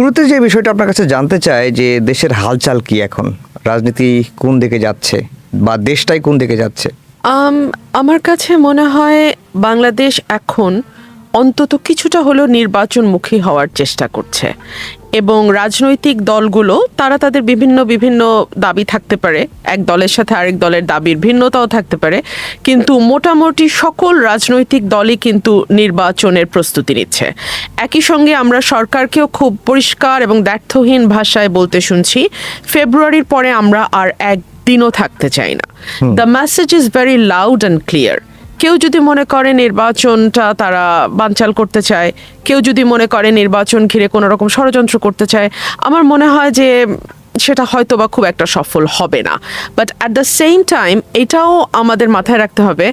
শুরুতে যে বিষয়টা আপনার কাছে জানতে চাই যে দেশের হালচাল কি এখন? রাজনীতি কোন দিকে যাচ্ছে? বা দেশটাই কোন দিকে যাচ্ছে? আমার কাছে মনে হয় বাংলাদেশ এখন অন্তত কিছুটা হলেও নির্বাচনমুখী হওয়ার চেষ্টা করছে। এবং রাজনৈতিক দলগুলো তারা তাদের বিভিন্ন বিভিন্ন দাবি থাকতে পারে। এক দলের সাথে আরেক দলের দাবির ভিন্নতাও থাকতে পারে। কিন্তু মোটামুটি সকল রাজনৈতিক দলই কিন্তু নির্বাচনের প্রস্তুতি নিচ্ছে। একই সঙ্গে আমরা সরকারকেও খুব পরিষ্কার এবং দ্ব্যর্থহীন ভাষায় বলতে শুনছি ফেব্রুয়ারির পরে আমরা আর একদিনও থাকতে চাই না। The message is very loud and clear কেউ যদি মনে করে নির্বাচনটা তারা বানচাল করতে চায়, কেউ যদি মনে করে নির্বাচন ঘিরে কোনো রকম ষড়যন্ত্র করতে চায়, আমার মনে হয় যে সেটা হয়তো বা খুব একটা সফল হবে না। But at the same time এটাও আমাদের মাথায় রাখতে হবে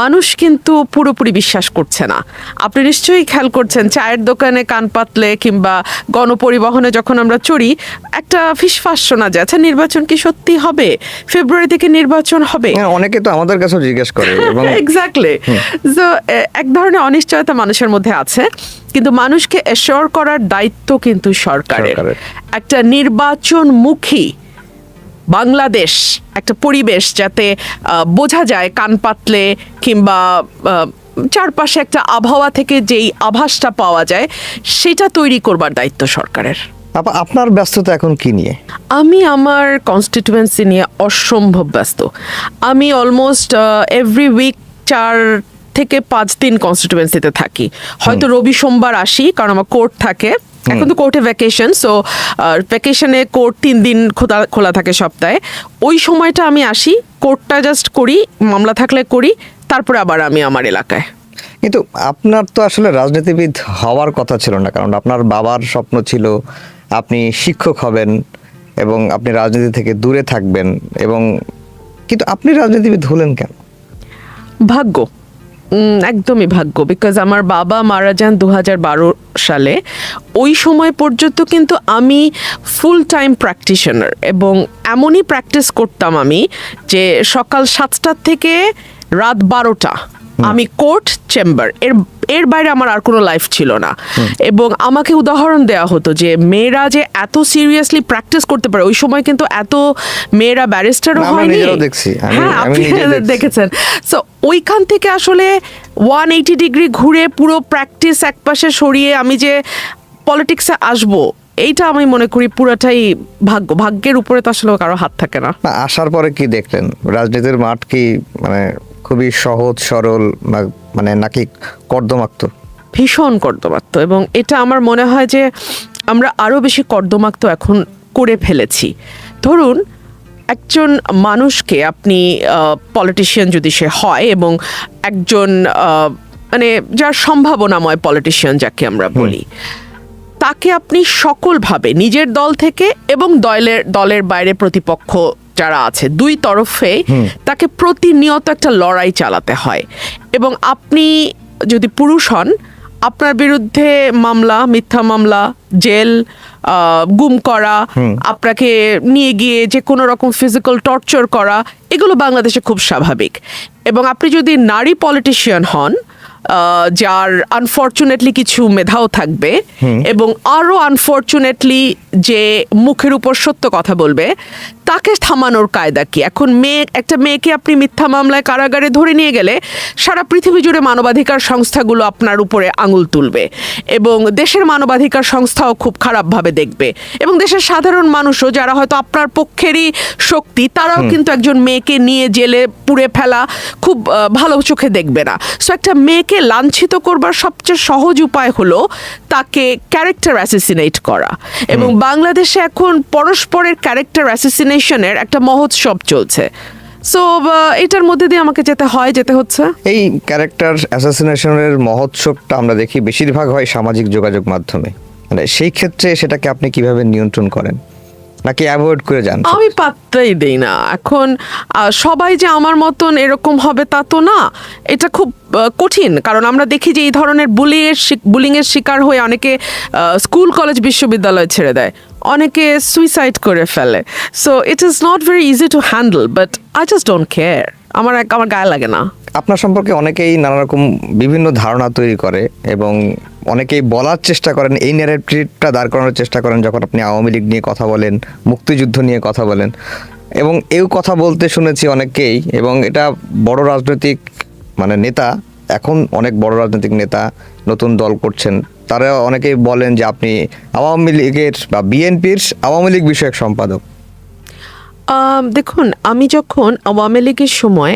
মানুষ কিন্তু পুরোপুরি বিশ্বাস করছে না। আপনি নিশ্চয়ই খেয়াল করছেন চায়ের দোকানে কান পাতলে কিংবা গণপরিবহনে যখন আমরা চড়ি একটা ফিসফাস শোনা যায় আচ্ছা নির্বাচন কি সত্যি হবে? ফেব্রুয়ারি থেকে নির্বাচন হবে? হ্যাঁ, অনেকে তো আমাদের কাছেও জিজ্ঞেস করে এক্স্যাক্টলি সো এক ধরনের অনিশ্চয়তা মানুষের মধ্যে আছে। কিন্তু মানুষকে এশোর করার দায়িত্ব কিন্তু সরকারের। একটা নির্বাচনমুখী বাংলাদেশ একটা পরিবেশ যাতে বোঝা যায় কান পাতলে কিংবা চারপাশে একটা আবহাওয়া থেকে যেই আভাসটা পাওয়া যায় সেটা তৈরি করবার দায়িত্ব সরকারের। আপা আপনার ব্যস্ততা এখন কি নিয়ে? আমি আমার কনস্টিটিউয়েন্সি নিয়ে অসম্ভব ব্যস্ত। আমি অলমোস্ট এভরি উইক চার থেকে পাঁচ দিন কনস্টিটিউয়েন্সিতে থাকি। হয়তো রবি সোমবার আসি কারণ আমার কোর্ট থাকে। এখন তো কোর্টে ভ্যাকেশন সো ভ্যাকেশনে কোর্ট তিন দিন খোলা খোলা থাকে সপ্তাহে। ওই সময়টা আমি আসি কোর্টটা জাস্ট করি মামলা থাকলে করি তারপরে আবার আমি আমার এলাকায়। কিন্তু আপনার তো আসলে রাজনীতিবিদ হওয়ার কথা ছিল না কারণ আপনার বাবার স্বপ্ন ছিল আপনি শিক্ষক হবেন এবং আপনি রাজনীতি থেকে দূরে থাকবেন এবং কিন্তু আপনি রাজনীতিবিদ হলেন কেন? ভাগ্য। একদমই ভাগ্য বিকজ আমার বাবা মারা যান দু হাজার বারো সালে। ওই সময় পর্যন্ত কিন্তু আমি ফুল টাইম প্র্যাকটিশনার এবং এমনই প্র্যাকটিস করতাম আমি যে সকাল সাতটার থেকে রাত বারোটা আমি কোর্ট চেম্বার এর এর বাইরে আমার আর কোনো লাইফ ছিল না। এবং আমাকে উদাহরণ দেওয়া হতো যে মেয়েরা যে এত সিরিয়াসলি প্র্যাকটিস করতে পারে ওই সময় কিন্তু এত মেয়েরা ব্যারিস্টারও হয়নি। হ্যাঁ আপনি দেখেছেন। সো ওইখান থেকে আসলে ওয়ান এইটি ডিগ্রি ঘুরে পুরো প্র্যাকটিস একপাশে সরিয়ে আমি যে পলিটিক্সে আসব এইটা আমি মনে করি পুরোটাই ভাগ্য। ভাগ্যের উপরে তো আসলে কারও হাত থাকে না। না আসার পরে কি দেখলেন? রাজনীতির মাঠ কি মানে খুবই সহজ সরল মানে নাকি কর্দমাক্ত। ভীষণ কর্দমাক্ত এবং এটা আমার মনে হয় যে আমরা আরও বেশি কর্দমাক্ত এখন করে ফেলেছি। ধরুন একজন মানুষকে আপনি পলিটিশিয়ান যদি সে হয় এবং একজন মানে যার সম্ভাবনাময় পলিটিশিয়ান যাকে আমরা বলি তাকে আপনি সকলভাবে নিজের দল থেকে এবং দলের দলের বাইরে প্রতিপক্ষ যারা আছে দুই তরফে তাকে প্রতিনিয়ত একটা লড়াই চালাতে হয়। এবং আপনি যদি পুরুষ হন আপনার বিরুদ্ধে মামলা মিথ্যা মামলা জেল গুম করা আপনাকে নিয়ে গিয়ে যে কোনো রকম ফিজিক্যাল টর্চার করা এগুলো বাংলাদেশে খুব স্বাভাবিক। এবং আপনি যদি নারী পলিটিশিয়ান হন যার আনফর্চুনেটলি কিছু মেধাও থাকবে এবং আরও আনফর্চুনেটলি যে মুখের উপর সত্য কথা বলবে তাকে থামানোর কায়দা কি? এখন মেয়ে একটা মেয়েকে আপনি মিথ্যা মামলায় কারাগারে ধরে নিয়ে গেলে সারা পৃথিবী জুড়ে মানবাধিকার সংস্থাগুলো আপনার উপরে আঙুল তুলবে এবং দেশের মানবাধিকার সংস্থাও খুব খারাপভাবে দেখবে এবং দেশের সাধারণ মানুষও যারা হয়তো আপনার পক্ষেরই শক্তি তারাও কিন্তু একজন মেয়েকে নিয়ে জেলে পুড়ে ফেলা খুব ভালো চোখে দেখবে না। সো একটা মেয়েকে লাঞ্ছিত করবার সবচেয়ে সহজ উপায় হলো তাকে ক্যারেক্টার অ্যাসিসিনেট করা। এবং বাংলাদেশে এখন পরস্পরের ক্যারেক্টার অ্যাসিসিনেশনের একটা মহোৎসব চলছে। সো এটার মধ্যে দিয়ে আমাকে যেতে হয় যেতে হচ্ছে? এই ক্যারেক্টার অ্যাসাসিনেশনের মহোৎসবটা আমরা দেখি বেশিরভাগ হয় সামাজিক যোগাযোগ মাধ্যমে। মানে সেই ক্ষেত্রে সেটাকে আপনি কীভাবে নিয়ন্ত্রণ করেন? নাকি অ্যাভয়েড করে যান আমি পাত্তাই দেই না। এখন সবাই যে আমার মতন এরকম হবে তা তো না। এটা খুব কঠিন। কারণ আমরা দেখি যে এই ধরনের বুলিংয়ের বুলিংয়ের শিকার হয়ে অনেকে স্কুল কলেজ বিশ্ববিদ্যালয় ছেড়ে দেয়। অনেকে সুইসাইড করে ফেলে। So it is not very easy to handle but I just don't care আমার এক- আমার গায়ে লাগে না। আপনার সম্পর্কে অনেকেই নানা রকম বিভিন্ন ধারণা তৈরি করে এবং অনেকেই বলার চেষ্টা করেন, এই ন্যারেটিভটা দাঁড় করানোর চেষ্টা করেন যখন আপনি আওয়ামী লীগ নিয়ে কথা বলেন, মুক্তিযুদ্ধ নিয়ে কথা বলেন। এবং এই কথা বলতে শুনেছি অনেককেই এবং এটা বড় রাজনৈতিক মানে নেতা এখন অনেক বড় রাজনৈতিক নেতা নতুন দল করছেন তারা অনেকেই বলেন যে আপনি আওয়ামী লীগের বা বিএনপির আওয়ামী লীগ বিষয়ক সম্পাদক। দেখুন আমি যখন আওয়ামী লীগের সময়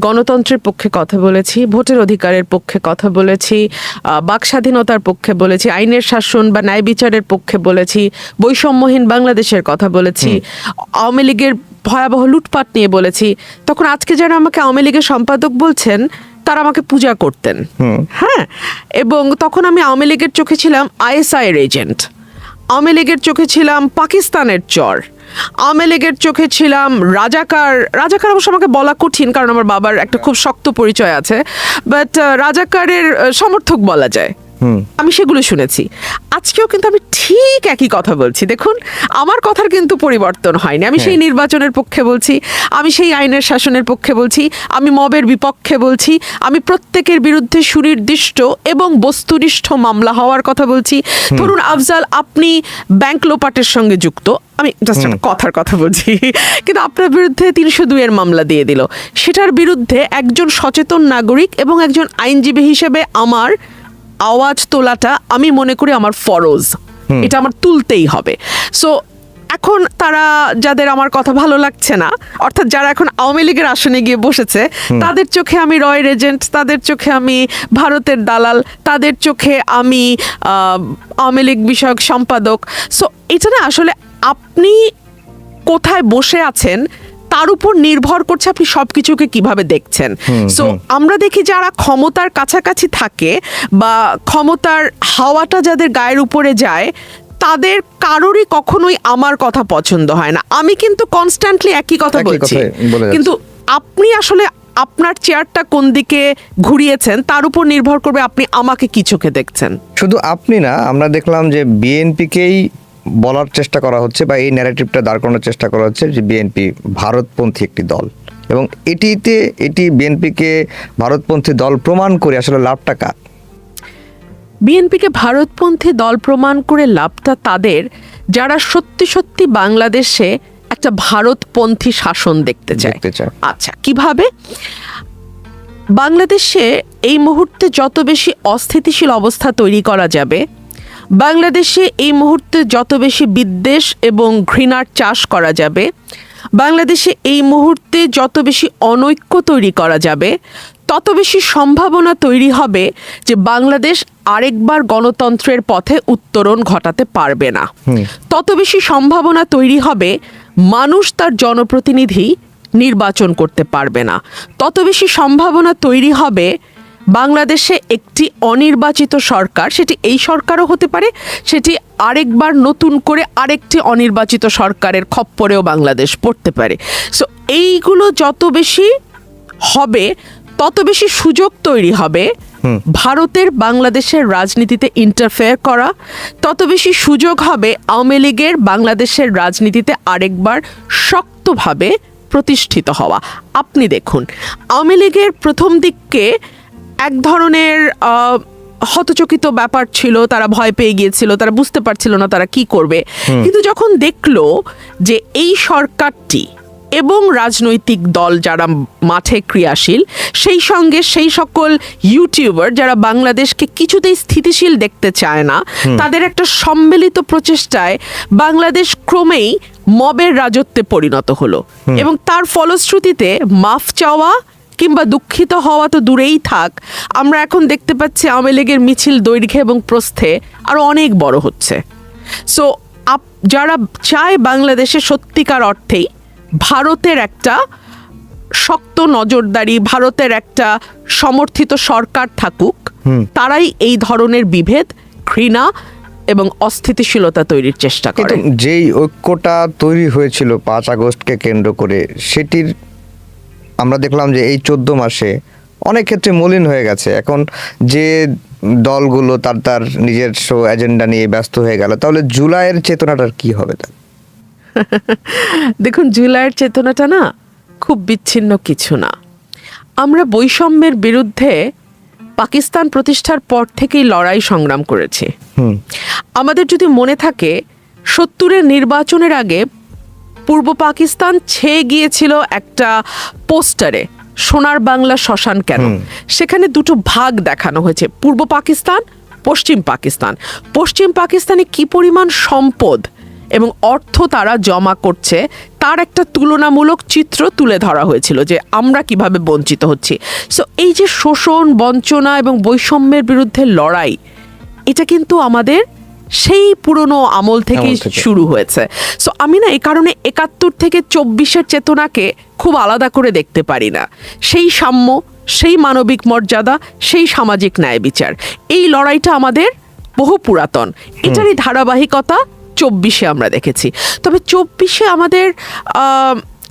গণতন্ত্রের পক্ষে কথা বলেছি ভোটের অধিকারের পক্ষে কথা বলেছি বাক স্বাধীনতার পক্ষে বলেছি আইনের শাসন বা ন্যায় বিচারের পক্ষে বলেছি বৈষম্যহীন বাংলাদেশের কথা বলেছি আওয়ামী লীগের ভয়াবহ লুটপাট নিয়ে বলেছি তখন আজকে যারা আমাকে আওয়ামী লীগের সম্পাদক বলছেন তারা আমাকে পূজা করতেন। হ্যাঁ? এবং তখন আমি আওয়ামী লীগের চোখে ছিলাম আইএসআই এর এজেন্ট। আওয়ামী লীগের চোখে ছিলাম পাকিস্তানের চর। আওয়ামী লীগের চোখে ছিলাম রাজাকার রাজাকার অবশ্য আমাকে বলা কঠিন কারণ আমার বাবার একটা খুব শক্ত পরিচয় আছে বাট রাজাকারের সমর্থক বলা যায়। আমি সেগুলো শুনেছি। আজকেও কিন্তু আমি ঠিক একই কথা বলছি। দেখুন আমার কথার কিন্তু পরিবর্তন হয়নি। আমি সেই নির্বাচনের পক্ষে বলছি আমি সেই আইনের শাসনের পক্ষে বলছি আমি মবের বিপক্ষে বলছি আমি প্রত্যেকের বিরুদ্ধে সুনির্দিষ্ট এবং বস্তুনিষ্ঠ মামলা হওয়ার কথা বলছি। ধরুন আফজাল আপনি ব্যাংক লোপাটের সঙ্গে যুক্ত। আমি জাস্ট একটা কথার কথা বলছি। কিন্তু আপনার বিরুদ্ধে তিনশো দুইয়ের মামলা দিয়ে দিল। সেটার বিরুদ্ধে একজন সচেতন নাগরিক এবং একজন আইনজীবী হিসেবে আমার আওয়াজ তোলাটা আমি মনে করি আমার ফরজ। এটা আমার তুলতেই হবে। সো এখন তারা যাদের আমার কথা ভালো লাগছে না অর্থাৎ যারা এখন আওয়ামী লীগের আসনে গিয়ে বসেছে তাদের চোখে আমি রয় রেজেন্ট তাদের চোখে আমি ভারতের দালাল তাদের চোখে আমি আওয়ামী লীগ বিষয়ক সম্পাদক। সো এটা না আসলে আপনি কোথায় বসে আছেন তার উপর নির্ভর করছে আপনি সবকিছুকে কীভাবে দেখছেন। সো আমরা দেখি যারা ক্ষমতার কাছাকাছি থাকে বা ক্ষমতার হাওয়াটা যাদের গায়ের উপরে যায় তাদের কারোরই কখনোই আমার কথা পছন্দ হয় না। আমি কিন্তু কনস্ট্যান্টলি একই কথা বলছি। কিন্তু আপনি আসলে আপনার চেয়ারটা কোন দিকে ঘুরিয়েছেন তার উপর নির্ভর করবে আপনি আমাকে কি চোখে দেখছেন। শুধু আপনি না আমরা দেখলাম যে বিএনপিকেই বলার চেষ্টা করা হচ্ছে বা এই ন্যারেটিভটা দাঁড় করানোর চেষ্টা করা হচ্ছে যে বিএনপি ভারতপন্থী একটি দল। এবং এটিতে এটি বিএনপিকে ভারতপন্থী দল প্রমাণ করে আসলে লাভটা কার? বিএনপিকে ভারতপন্থী দল প্রমাণ করে লাভটা তাদের যারা সত্যি সত্যি বাংলাদেশে একটা ভারতপন্থী শাসন দেখতে চায়। চায়। আচ্ছা কীভাবে? বাংলাদেশে এই মুহূর্তে যত বেশি অস্থিতিশীল অবস্থা তৈরি করা যাবে বাংলাদেশে এই মুহূর্তে যত বেশি বিদ্বেষ এবং ঘৃণার চাষ করা যাবে বাংলাদেশে এই মুহূর্তে যত বেশি অনৈক্য তৈরি করা যাবে তত বেশি সম্ভাবনা তৈরি হবে যে বাংলাদেশ আরেকবার গণতন্ত্রের পথে উত্তরণ ঘটাতে পারবে না। তত বেশি সম্ভাবনা তৈরি হবে মানুষ তার জনপ্রতিনিধি নির্বাচন করতে পারবে না। তত বেশি সম্ভাবনা তৈরি হবে বাংলাদেশে একটি অনির্বাচিত সরকার সেটি এই সরকারও হতে পারে সেটি আরেকবার নতুন করে আরেকটি অনির্বাচিত সরকারের খপ্পরেও বাংলাদেশ পড়তে পারে। সো এইগুলো যত বেশি হবে তত বেশি সুযোগ তৈরি হবে ভারতের বাংলাদেশের রাজনীতিতে ইন্টারফেয়ার করা তত বেশি সুযোগ হবে আওয়ামী লীগের বাংলাদেশের রাজনীতিতে আরেকবার শক্তভাবে প্রতিষ্ঠিত হওয়া। আপনি দেখুন আওয়ামী লীগের প্রথম দিককে এক ধরনের হতচকিত ব্যাপার ছিল তারা ভয় পেয়ে গিয়েছিল তারা বুঝতে পারছিল না তারা কি করবে। কিন্তু যখন দেখল যে এই সরকারটি এবং রাজনৈতিক দল যারা মাঠে ক্রিয়াশীল সেই সঙ্গে সেই সকল ইউটিউবার যারা বাংলাদেশকে কিছুতেই স্থিতিশীল দেখতে চায় না তাদের একটা সম্মিলিত প্রচেষ্টায় বাংলাদেশ ক্রমেই মবের রাজত্বে পরিণত হলো। এবং তার ফলশ্রুতিতে মাফ চাওয়া কিংবা দুঃখিত হওয়া তো দূরেই থাক। আমরা এখন দেখতে পাচ্ছি আওয়ামী লীগের মিছিল দৈর্ঘ্যে এবং প্রস্থে আরও অনেক বড় হচ্ছে। সো আপ যারা চায় বাংলাদেশে সত্যিকার অর্থেই ভারতের একটা শক্ত নজরদারি ভারতের একটা সমর্থিত সরকার থাকুক তারাই এই ধরনের বিভেদ ঘৃণা এবং অস্থিতিশীলতা তৈরির চেষ্টা করে। যেই ঐক্যটা তৈরি হয়েছিল পাঁচ আগস্টকে কেন্দ্র করে সেটির আমরা দেখলাম যে এই চোদ্দ মাসে অনেক ক্ষেত্রে মলিন হয়ে গেছে। এখন যে দলগুলো তার তার নিজের এজেন্ডা নিয়ে ব্যস্ত হয়ে গেল তাহলে জুলাইয়ের চেতনাটার কি হবে তার দেখুন জুলাইয়ের চেতনাটা না খুব বিচ্ছিন্ন কিছু না। আমরা বৈষম্যের বিরুদ্ধে পাকিস্তান প্রতিষ্ঠার পর থেকেই লড়াই সংগ্রাম করেছি। আমাদের যদি মনে থাকে সত্তরের নির্বাচনের আগে পূর্ব পাকিস্তান ছেয়ে গিয়েছিল একটা পোস্টারে সোনার বাংলা শ্মশান কেন? সেখানে দুটো ভাগ দেখানো হয়েছে পূর্ব পাকিস্তান পশ্চিম পাকিস্তান। পশ্চিম পাকিস্তানে কি পরিমাণ সম্পদ এবং অর্থ তারা জমা করছে তার একটা তুলনামূলক চিত্র তুলে ধরা হয়েছিল যে আমরা কীভাবে বঞ্চিত হচ্ছি। সো এই যে শোষণ বঞ্চনা এবং বৈষম্যের বিরুদ্ধে লড়াই এটা কিন্তু আমাদের সেই পুরনো আমল থেকেই থেকে। শুরু হয়েছে। সো আমি না এই কারণে একাত্তর থেকে চব্বিশের চেতনাকে খুব আলাদা করে দেখতে পারি না। সেই সাম্য সেই মানবিক মর্যাদা সেই সামাজিক ন্যায় বিচার। এই লড়াইটা আমাদের বহু পুরাতন। এটারই ধারাবাহিকতা চব্বিশে আমরা দেখেছি। তবে চব্বিশে আমাদের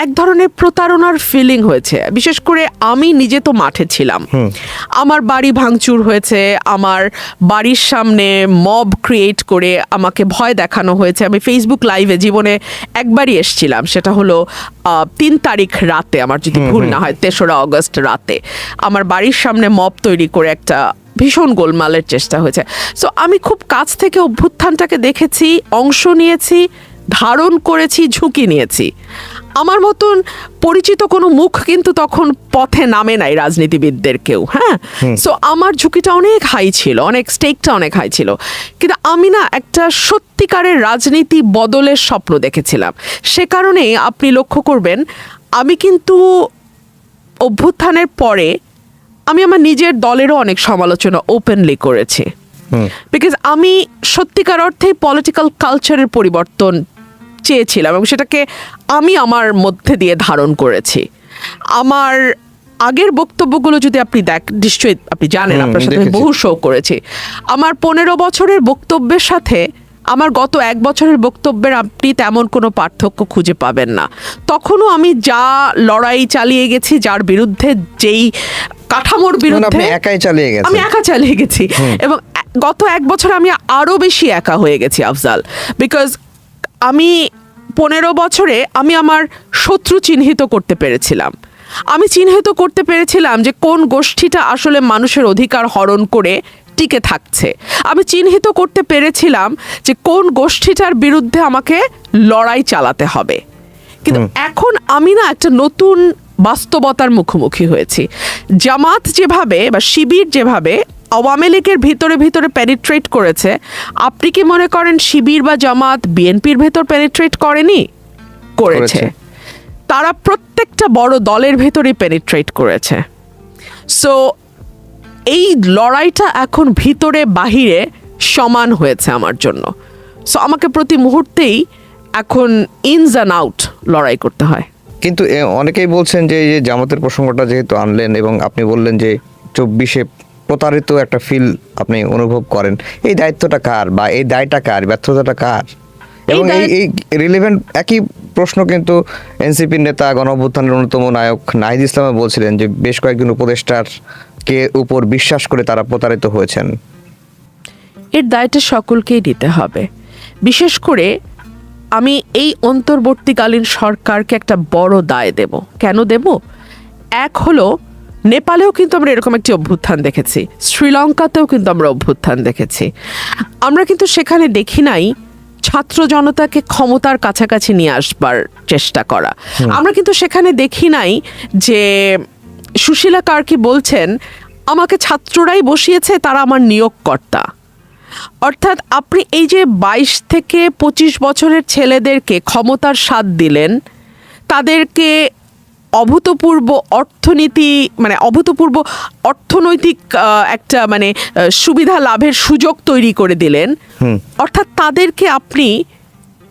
এক ধরনের প্রতারণার ফিলিং হয়েছে। বিশেষ করে আমি নিজে তো মাঠে ছিলাম। আমার বাড়ি ভাঙচুর হয়েছে আমার বাড়ির সামনে মব ক্রিয়েট করে আমাকে ভয় দেখানো হয়েছে। আমি ফেসবুক লাইভে জীবনে একবারই এসছিলাম। সেটা হলো তিন তারিখ রাতে আমার যদি ভুল না হয় তেসরা অগস্ট রাতে। আমার বাড়ির সামনে মব তৈরি করে একটা ভীষণ গোলমালের চেষ্টা হয়েছে। সো আমি খুব কাছ থেকে অভ্যুত্থানটাকে দেখেছি অংশ নিয়েছি ধারণ করেছি ঝুঁকি নিয়েছি। আমার মতন পরিচিত কোনো মুখ কিন্তু তখন পথে নামে নাই রাজনীতিবিদদের কেউ হ্যাঁ সো আমার ঝুঁকিটা অনেক হাই ছিল অনেক স্টেকটা অনেক হাই ছিল। কিন্তু আমি না একটা সত্যিকারের রাজনীতি বদলের স্বপ্ন দেখেছিলাম। সে কারণেই আপনি লক্ষ্য করবেন আমি কিন্তু অভ্যুত্থানের পরে আমি আমার নিজের দলেরও অনেক সমালোচনা ওপেনলি করেছি। বিকজ আমি সত্যিকার অর্থে পলিটিক্যাল কালচারের পরিবর্তন চেয়েছিলাম এবং সেটাকে আমি আমার মধ্যে দিয়ে ধারণ করেছি। আমার আগের বক্তব্যগুলো যদি আপনি দেখ নিশ্চয়ই আপনি জানেন আপনার সাথে বহু শো করেছি। আমার পনেরো বছরের বক্তব্যের সাথে আমার গত এক বছরের বক্তব্যের আপনি তেমন কোনো পার্থক্য খুঁজে পাবেন না। তখনও আমি যা লড়াই চালিয়ে গেছি যার বিরুদ্ধে যেই কাঠামোর মানে বিরুদ্ধে একাই চালিয়ে গেছেন। আমি একা চালিয়ে গেছি। এবং গত এক বছর আমি আরও বেশি একা হয়ে গেছি আফজাল। বিকজ আমি পনেরো বছরে আমি আমার শত্রু চিহ্নিত করতে পেরেছিলাম। আমি চিহ্নিত করতে পেরেছিলাম যে কোন গোষ্ঠীটা আসলে মানুষের অধিকার হরণ করে টিকে থাকছে। আমি চিহ্নিত করতে পেরেছিলাম যে কোন গোষ্ঠীটার বিরুদ্ধে আমাকে লড়াই চালাতে হবে। কিন্তু এখন আমি না একটা নতুন বাস্তবতার মুখোমুখি হয়েছি। জামাত যেভাবে বা শিবির যেভাবে আওয়ামী লীগের ভিতরে ভিতরে পেনিট্রেট করেছে। আপনি কি মনে করেন শিবির বা জামাত বিএনপির ভেতর পেনিট্রেট করেনি? করেছে। তারা প্রত্যেকটা বড় দলের ভেতরে পেনিট্রেট করেছে। সো এই লড়াইটা এখন ভিতরে বাহিরে সমান হয়েছে আমার জন্য। সো আমাকে প্রতি মুহূর্তেই এখন ইনস অ্যান্ড আউট লড়াই করতে হয়। কিন্তু অনেকেই বলছেন যে এই যে জামাতের প্রসঙ্গটা যেহেতু আনলেন এবং আপনি বললেন যে চব্বিশে প্রতারিত একটা ফিল আপনি অনুভব করেন। এই দায়িত্বটা কার বা এই দায়টা কার ব্যর্থতাটা কার? এবং এই এই রিলেভেন্ট একই প্রশ্ন কিন্তু এনসিপির নেতা গণঅভ্যুত্থানের অন্যতম নায়ক নাহিদ ইসলামে বলছিলেন যে বেশ কয়েকজন উপদেষ্টার কে উপর বিশ্বাস করে তারা প্রতারিত হয়েছেন। এর দায়টা সকলকেই নিতে হবে। বিশেষ করে আমি এই অন্তর্বর্তীকালীন সরকারকে একটা বড় দায় দেব। কেন দেব? এক হলো নেপালেও কিন্তু আমরা এরকম একটি অভ্যুত্থান দেখেছি শ্রীলঙ্কাতেও কিন্তু আমরা অভ্যুত্থান দেখেছি। আমরা কিন্তু সেখানে দেখি নাই ছাত্র জনতাকে ক্ষমতার কাছাকাছি নিয়ে আসবার চেষ্টা করা। আমরা কিন্তু সেখানে দেখি নাই যে সুশীলা কার্কি বলছেন আমাকে ছাত্ররাই বসিয়েছে তারা আমার নিয়োগকর্তা। অর্থাৎ আপনি এই যে বাইশ থেকে পঁচিশ বছরের ছেলেদেরকে ক্ষমতার স্বাদ দিলেন তাদেরকে অভূতপূর্ব অর্থনীতি মানে অভূতপূর্ব অর্থনৈতিক একটা মানে সুবিধা লাভের সুযোগ তৈরি করে দিলেন। অর্থাৎ তাদেরকে আপনি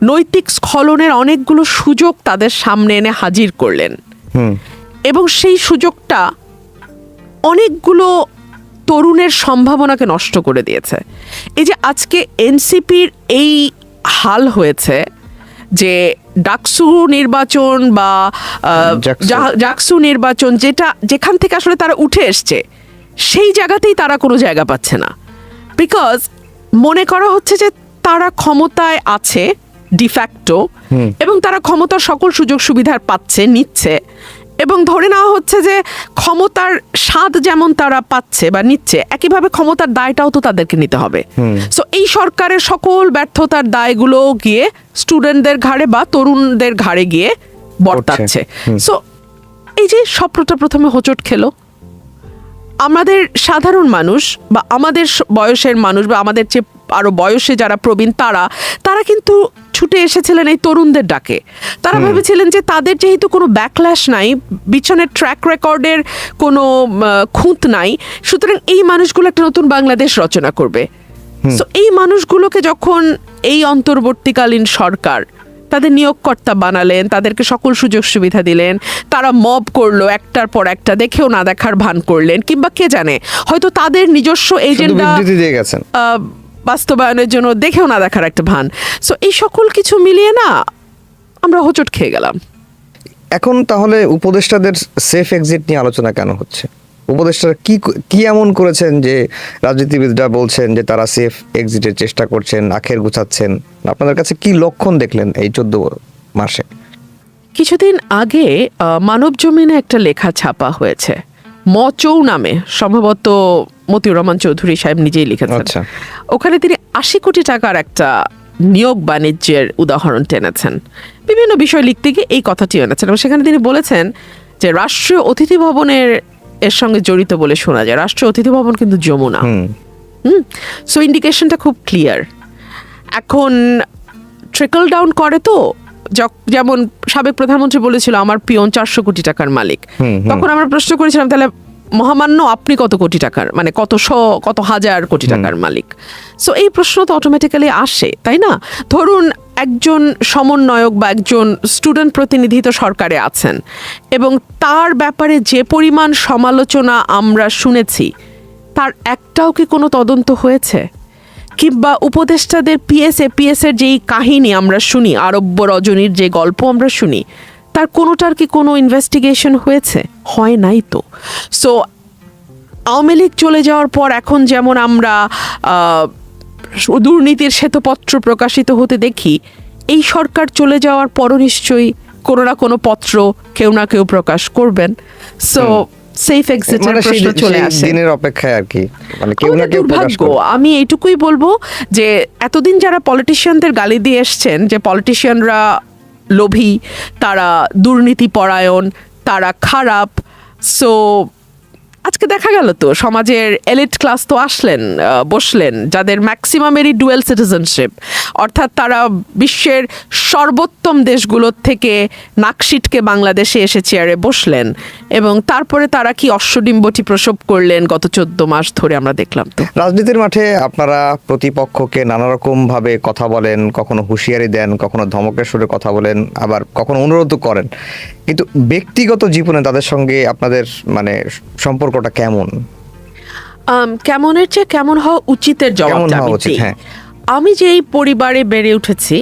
নৈতিক স্খলনের অনেকগুলো সুযোগ তাদের সামনে এনে হাজির করলেন। এবং সেই সুযোগটা অনেকগুলো তরুণের সম্ভাবনাকে নষ্ট করে দিয়েছে। এই যে আজকে এনসিপির এই হাল হয়েছে যে ডাকসু নির্বাচন বা ডাকসু জাকসু। নির্বাচন যেটা যেখান থেকে আসলে তারা উঠে এসছে সেই জায়গাতেই তারা কোনো জায়গা পাচ্ছে না। বিকজ মনে করা হচ্ছে যে তারা ক্ষমতায় আছে ডিফ্যাক্টো এবং তারা ক্ষমতার সকল সুযোগ সুবিধার পাচ্ছে নিচ্ছে। এবং ধরে নেওয়া হচ্ছে যে ক্ষমতার স্বাদ যেমন তারা পাচ্ছে বা নিচ্ছে একইভাবে ক্ষমতার দায়টাও তো তাদেরকে নিতে হবে। সো এই সরকারের সকল ব্যর্থতার দায়গুলো গিয়ে স্টুডেন্টদের ঘাড়ে বা তরুণদের ঘাড়ে গিয়ে বর্তাচ্ছে। সো এই যে স্বপ্নটা প্রথমে হোঁচট খেলো। আমাদের সাধারণ মানুষ বা আমাদের বয়সের মানুষ বা আমাদের চেয়ে আরও বয়সে যারা প্রবীণ তারা তারা কিন্তু ছুটে এসেছিলেন এই তরুণদের ডাকে। তারা ভেবেছিলেন যে তাদের যেহেতু কোনো ব্যাকল্যাশ নাই পিছনের ট্র্যাক রেকর্ডের কোনো খুঁত নাই সুতরাং এই মানুষগুলো একটা নতুন বাংলাদেশ রচনা করবে। সো এই মানুষগুলোকে যখন এই অন্তর্বর্তীকালীন সরকার তাদের নিয়োগকর্তা বানালেন তাদেরকে সকল সুযোগ সুবিধা দিলেন তারা মব করল একটার পর একটা দেখেও না দেখার ভান করলেন কিংবা কে জানে হয়তো তাদের নিজস্ব এজেন্ডা দিয়ে গেছেন। বাস্তবায়নের জন্য দেখেও না দেখার একটা ভান। সো এই সকল কিছু মিলিয়ে না আমরা হোঁচট খেয়ে গেলাম। এখন তাহলে উপদেষ্টাদের সেফ এক্সিট নিয়ে আলোচনা কেন হচ্ছে? উপদেষ্টারা কি কি এমন করেছেন যে রাজনীতিবিদরা বলছেন যে তারা সেফ এক্সিটের চেষ্টা করছেন আখের গুছাচ্ছেন? আপনাদের কাছে কি লক্ষণ দেখলেন এই চোদ্দ মাসে? কিছুদিন আগে মানব জমিনে একটা লেখা ছাপা হয়েছে। মচৌ নামে সম্ভবত মতিউর রহমান চৌধুরী সাহেব নিজেই লিখেছেন। আচ্ছা। ওখানে তিনি আশি কোটি টাকার একটা নিয়োগ বাণিজ্যের উদাহরণ টেনেছেন। বিভিন্ন বিষয় লিখতে গিয়ে এই কথাটি এনেছেন এবং সেখানে তিনি বলেছেন যে রাষ্ট্রীয় অতিথি ভবনের এর সঙ্গে জড়িত বলে শোনা যায়। রাষ্ট্রীয় অতিথি ভবন কিন্তু যমুনা। হুম। সো ইন্ডিকেশনটা খুব ক্লিয়ার এখন ট্রিকল ডাউন করে তো যেমন সাবেক প্রধানমন্ত্রী বলেছিল আমার পিয়ন চারশো কোটি টাকার মালিক। তখন আমরা প্রশ্ন করেছিলাম তাহলে মহামান্য আপনি কত কোটি টাকার মানে কত শ কত হাজার কোটি টাকার মালিক। সো এই প্রশ্ন তো অটোমেটিক্যালি আসে তাই না? ধরুন একজন সমন্বয়ক বা একজন স্টুডেন্ট প্রতিনিধি তো সরকারে আছেন এবং তার ব্যাপারে যে পরিমাণ সমালোচনা আমরা শুনেছি তার একটাও কি কোনো তদন্ত হয়েছে? কিংবা উপদেষ্টাদের পিএস এপিএস এর যেই কাহিনী আমরা শুনি আরব্য রজনীর যে গল্প আমরা শুনি তার কোনোটার কি কোনো ইনভেস্টিগেশন হয়েছে? হয় নাই তো। সো আওয়ামী লীগ চলে যাওয়ার পর এখন যেমন আমরা দুর্নীতির শ্বেতপত্র প্রকাশিত হতে দেখি এই সরকার চলে যাওয়ার পরও নিশ্চয়ই কোনো না কোনো পত্র কেউ না কেউ প্রকাশ করবেন। সো সেফ এক্সিটের প্রশ্ন চলে আসে। দিনের অপেক্ষায় আর কি। মানে কেউ না কেউ দুর্ভাগ্য। আমি এইটুকুই বলব যে এতদিন যারা পলিটিশিয়ানদের গালি দিয়ে এসছেন যে পলিটিশিয়ানরা লোভী, তারা দুর্নীতি পরায়ণ, তারা খারাপ। সো আজকে দেখা গেল তো, সমাজের এলিট ক্লাস তো আসলেন বসলেন, যাদের ম্যাক্সিমামেরই ডুয়েল সিটিজেনশিপ অর্থাৎ তারা বিশ্বের সর্বোত্তম দেশগুলোর থেকে নাকশিটকে বাংলাদেশে এসে চেয়ারে বসলেন। এবং তারপরে তারা কি অশ্বডিম্বটি প্রসব করলেন গত চোদ্দ মাস ধরে আমরা দেখলাম তো রাজনীতির মাঠে আপনারা প্রতিপক্ষকে নানা রকম ভাবে কথা বলেন কখনো হুঁশিয়ারি দেন কখনো ধমকের সুরে কথা বলেন আবার কখনো অনুরোধ করেন কিন্তু ব্যক্তিগত জীবনে তাদের সঙ্গে আপনাদের মানে সম্পর্কটা কেমন কেমনের চেয়ে কেমন হওয়া উচিতের জবাবটা আমি। হ্যাঁ। আমি যেই পরিবারে বেড়ে উঠেছি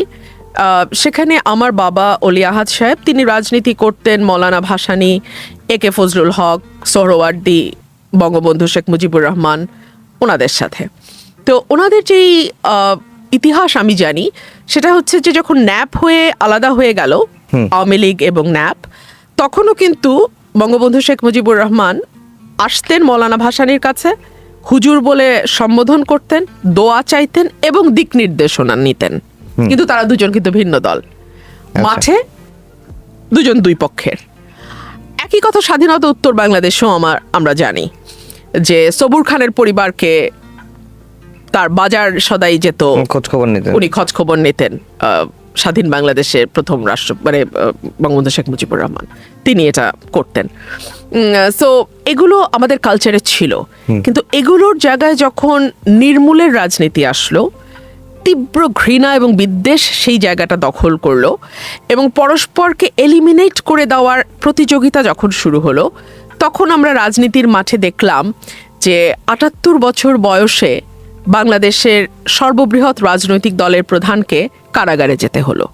সেখানে আমার বাবা অলি আহাদ সাহেব তিনি রাজনীতি করতেন মৌলানা ভাসানী এ কে ফজলুল হক সোহরওয়ার্দী বঙ্গবন্ধু শেখ মুজিবুর রহমান ওনাদের সাথে। তো ওনাদের যেই ইতিহাস আমি জানি সেটা হচ্ছে যে যখন ন্যাপ হয়ে আলাদা হয়ে গেল আওয়ামী লীগ এবং ন্যাপ তখনও কিন্তু বঙ্গবন্ধু শেখ মুজিবুর রহমান আসতেন মৌলানা ভাসানীর কাছে হুজুর বলে সম্বোধন করতেন দোয়া চাইতেন এবং দিক নির্দেশনা নিতেন। কিন্তু তারা দুজন কিন্তু ভিন্ন দল। মাঠে দুজন দুই পক্ষের। একই কথা স্বাধীনতা উত্তর বাংলাদেশেও আমার আমরা জানি যে সবুর খানের পরিবারকে তার বাজার সদাই যেত খোঁজ খবর নিতে উনি খোঁজখবর নিতেন আহ, স্বাধীন বাংলাদেশের প্রথম রাষ্ট্র মানে বঙ্গবন্ধু শেখ মুজিবুর রহমান। তিনি এটা করতেন। সো এগুলো আমাদের কালচারে ছিল। কিন্তু এগুলোর জায়গায় যখন নির্মূলের রাজনীতি আসলো তীব্র ঘৃণা এবং বিদ্বেষ সেই জায়গাটা দখল করল এবং পরস্পরকে এলিমিনেট করে দেওয়ার প্রতিযোগিতা যখন শুরু হলো তখন আমরা রাজনীতির মাঠে দেখলাম যে আটাত্তর বছর বয়সে বাংলাদেশের সর্ববৃহৎ রাজনৈতিক দলের প্রধানকে কারাগারে যেতে হলো।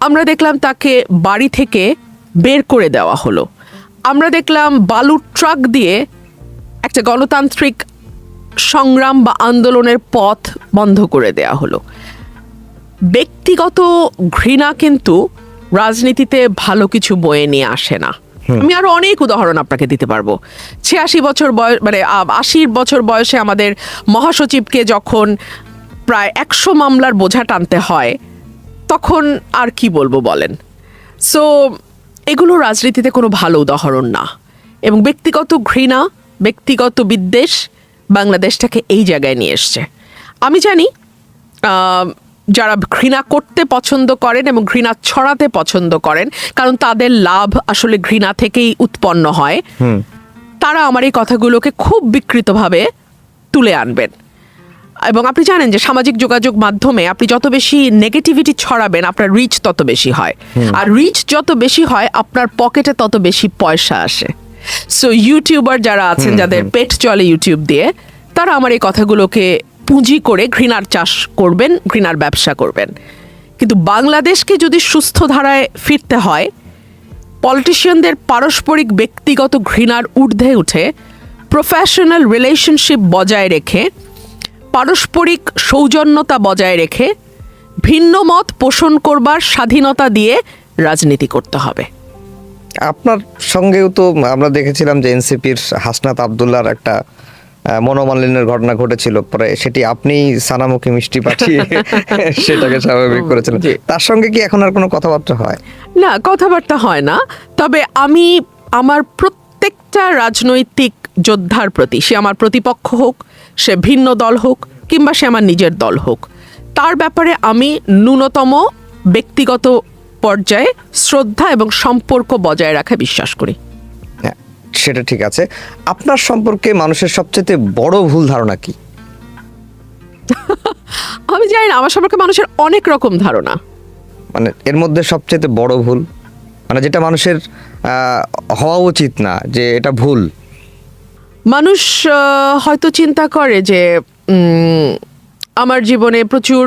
আমরা দেখলাম তাকে বাড়ি থেকে বের করে দেওয়া হলো। আমরা দেখলাম বালুর ট্রাক দিয়ে একটা গণতান্ত্রিক সংগ্রাম বা আন্দোলনের পথ বন্ধ করে দেয়া হলো। ব্যক্তিগত ঘৃণা কিন্তু রাজনীতিতে ভালো কিছু বয়ে নিয়ে আসে না। আমি আরও অনেক উদাহরণ আপনাকে দিতে পারব। ছিয়াশি বছর বয়স মানে আশির বছর বয়সে আমাদের মহাসচিবকে যখন প্রায় একশো মামলার বোঝা টানতে হয় তখন আর কি বলব বলেন? সো এগুলো রাজনীতিতে কোনো ভালো উদাহরণ না। এবং ব্যক্তিগত ঘৃণা ব্যক্তিগত বিদ্বেষ বাংলাদেশটাকে এই জায়গায় নিয়ে এসছে। আমি জানি যারা ঘৃণা করতে পছন্দ করেন এবং ঘৃণা ছড়াতে পছন্দ করেন কারণ তাদের লাভ আসলে ঘৃণা থেকেই উৎপন্ন হয় তারা আমার এই কথাগুলোকে খুব বিকৃতভাবে তুলে আনবেন। এবং আপনি জানেন যে সামাজিক যোগাযোগ মাধ্যমে আপনি যত বেশি নেগেটিভিটি ছড়াবেন আপনার রিচ তত বেশি হয়। আর রিচ যত বেশি হয় আপনার পকেটে তত বেশি পয়সা আসে। সো ইউটিউবার যারা আছেন যাদের পেট চলে ইউটিউব দিয়ে তারা আমার এই কথাগুলোকে পুঁজি করে ঘৃণার চাষ করবেন ঘৃণার ব্যবসা করবেন। কিন্তু বাংলাদেশকে যদি সুস্থ ধারায় ফিরতে হয় পলিটিশিয়ানদের পারস্পরিক ব্যক্তিগত ঘৃণার ঊর্ধ্বে উঠে প্রফেশনাল রিলেশনশিপ বজায় রেখে পারস্পরিক সৌজন্যতা বজায় রেখে ভিন্ন মত পোষণ করবার স্বাধীনতা দিয়ে রাজনীতি করতে হবে। আপনার সঙ্গেও তো আমরা দেখেছিলাম যে এনসিপির হাসনাত আবদুল্লার একটা আহ, মনোমালিন্যের ঘটনা ঘটেছিল। পরে সেটি আপনি সানামুখী মিষ্টি পাঠিয়ে সেটাকে স্বাভাবিক করেছিলেন। তার সঙ্গে কি এখন আর কোনো কথাবার্তা হয়? না কথাবার্তা হয় না। তবে আমি আমার প্রত্যেকটা রাজনৈতিক যোদ্ধার প্রতি সে আমার প্রতিপক্ষ হোক সে ভিন্ন দল হোক কিংবা সে আমার নিজের দল হোক তার ব্যাপারে আমি ন্যূনতম ব্যক্তিগত পর্যায়ে শ্রদ্ধা এবং সম্পর্ক বজায় রাখা বিশ্বাস করি। হ্যাঁ সেটা ঠিক আছে। আপনার সম্পর্কে মানুষের সবচেয়ে বড় ভুল ধারণা কি? আমি জানি না আমার সম্পর্কে মানুষের অনেক রকম ধারণা। মানে এর মধ্যে সবচেয়ে বড় ভুল? মানে যেটা মানুষের হওয়া উচিত না যে এটা ভুল। মানুষ হয়তো চিন্তা করে যে আমার জীবনে প্রচুর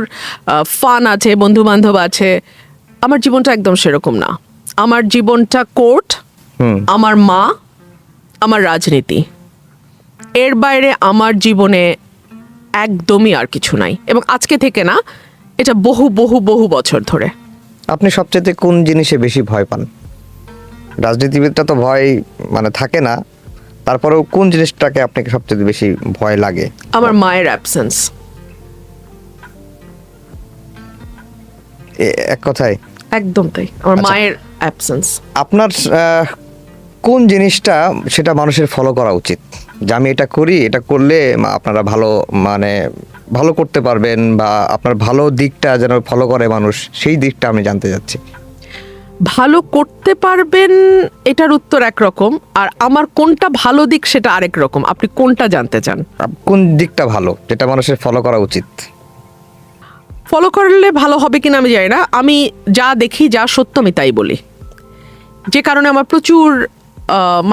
ফান আছে বন্ধু বান্ধব আছে আমার জীবনটা একদম সেরকম না। আমার জীবনটা কোর্ট আমার মা আমার রাজনীতি। এর বাইরে আমার জীবনে একদমই আর কিছু নাই। এবং আজকে থেকে না এটা বহু বহু বহু বছর ধরে। আপনি সবচেয়ে কোন জিনিসে বেশি ভয় পান? রাজনীতিবিদটা তো ভয় মানে থাকে না। তারপরেও কোন জিনিসটাকে আপনাকে সবচেয়ে বেশি ভয় লাগে? আমার মায়ের অ্যাবসেন্স এক কথায় একদম তাই আমার আচ্ছা। মায়ের অ্যাবসেন্স আপনার কোন জিনিসটা সেটা মানুষের ফলো করা উচিত? যে আমি এটা করি এটা করলে আপনারা ভালো মানে ভালো করতে পারবেন বা আপনার ভালো দিকটা যেন ফলো করে মানুষ সেই দিকটা আমি জানতে চাচ্ছি। ভালো করতে পারবেন এটার উত্তর একরকম আর আমার কোনটা ভালো দিক সেটা আরেক রকম। আপনি কোনটা জানতে চান? কোন দিকটা ভালো যেটা মানুষের ফলো করা উচিত? ফলো করলে ভালো হবে কিনা আমি জানি না। আমি যা দেখি যা সত্য আমি তাই বলি। যে কারণে আমার প্রচুর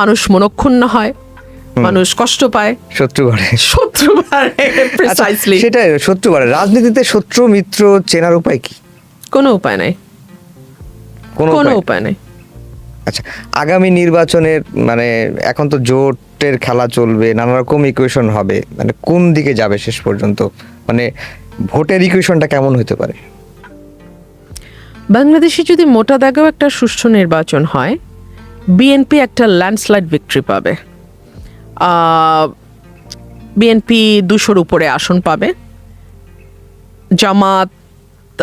মানুষ মনক্ষুণ্ণ হয় মানুষ কষ্ট পায়। শত্রু ঘরে শত্রু প্রিসাইসলি আচ্ছা, সেটাই শত্রু বাড়ে। রাজনীতিতে শত্রু মিত্র চেনার উপায় কি? কোনো উপায় নাই। কোনো? উপায়? নেই। আচ্ছা আগামী নির্বাচনের মানে এখন তো জোটের খেলা চলবে নানা রকম ইকুয়েশন হবে। মানে কোন দিকে যাবে শেষ পর্যন্ত? মানে ভোটের ইকুয়েশনটা কেমন হতে পারে? বাংলাদেশে যদি মোটা দাগেও একটা সুষ্ঠু নির্বাচন হয় বিএনপি একটা ল্যান্ডস্লাইড ভিক্টরি পাবে। বিএনপি দুশোর উপরে আসন পাবে। জামাত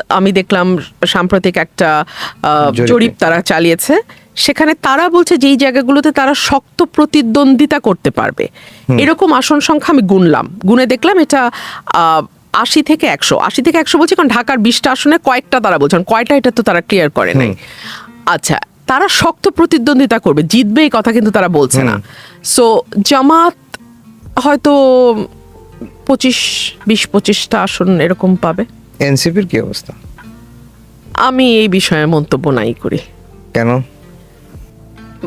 আমি দেখলাম সাম্প্রতিক একটা জরিপ। তারা চালিয়েছে। সেখানে তারা বলছে যেই জায়গাগুলোতে তারা শক্ত প্রতিদ্বন্দ্বিতা করতে পারবে। এরকম আসন সংখ্যা আমি গুনলাম। গুনে দেখলাম এটা আহ, আশি থেকে একশো। আশি থেকে একশো বলছে কারণ ঢাকার বিশটা আসনে কয়েকটা তারা বলছেন কয়টা এটা তো তারা ক্লিয়ার করে নাই। আচ্ছা তারা শক্ত প্রতিদ্বন্দ্বিতা করবে জিতবে এই কথা কিন্তু তারা বলছে না। সো জামাত হয়তো পঁচিশ বিশ পঁচিশটা আসন এরকম পাবে। এনসিপির কি অবস্থা? আমি এই বিষয়ে মন্তব্য নাই করি। কেন?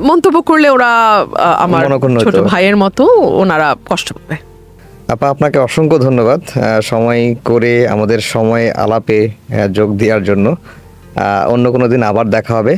মন্তব্য করলে ওরা আমার ছোট ভাইয়ের মতো ওনারা কষ্ট পাবে। আপা, আপনাকে অসংখ্য ধন্যবাদ সময় করে আমাদের সময় আলাপে যোগ দেওয়ার জন্য। অন্য কোনো দিন আবার দেখা হবে।